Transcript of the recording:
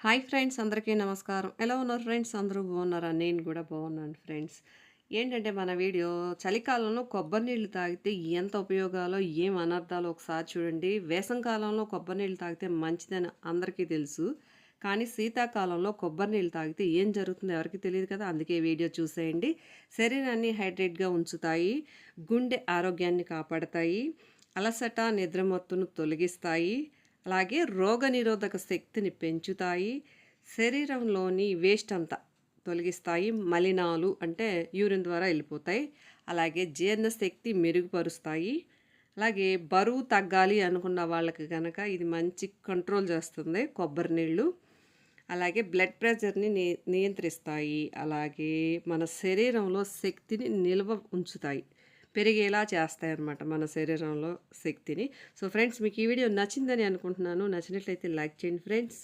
Hi friends అందరికీ నమస్కారం. ఎలా ఉన్నారు ఫ్రెండ్స్? అందరూ బాగున్నారా? నేను కూడా బాగున్నాను ఫ్రెండ్స్. ఏంటంటే మన వీడియో చలికాలంలో కొబ్బరి నీళ్ళు తాగితే ఎంత ఉపయోగాలో ఏం అనర్థాలో ఒకసారి చూడండి. వేసంకాలంలో కొబ్బరి నీళ్ళు తాగితే మంచిదని అందరికీ తెలుసు. కానీ శీతాకాలంలో కొబ్బరి నీళ్ళు తాగితే ఏం జరుగుతుందో ఎవరికి తెలియదు కదా. అందుకే వీడియో చూసేయండి. శరీరాన్ని హైడ్రేట్గా ఉంచుతాయి. గుండె ఆరోగ్యాన్ని కాపాడతాయి. అలసట నిద్రమత్తును తొలగిస్తాయి. అలాగే రోగనిరోధక శక్తిని పెంచుతాయి. శరీరంలోని వేస్ట్ అంతా తొలగిస్తాయి. మలినాలు అంటే యూరిన్ ద్వారా వెళ్ళిపోతాయి. అలాగే జీర్ణశక్తి మెరుగుపరుస్తాయి. అలాగే బరువు తగ్గాలి అనుకున్న వాళ్ళకి కనుక ఇది మంచి కంట్రోల్ చేస్తుంది. కొబ్బరి నీళ్ళు. అలాగే బ్లడ్ ప్రెషర్ని నియంత్రిస్తాయి. అలాగే మన శరీరంలో శక్తిని నిల్వ ఉంచుతాయి. పెరిగేలా చేస్తాయి అన్నమాట మన శరీరంలో శక్తిని. సో ఫ్రెండ్స్ మీకు ఈ వీడియో నచ్చిందని అనుకుంటున్నాను. నచ్చినట్లయితే లైక్ చేయండి ఫ్రెండ్స్.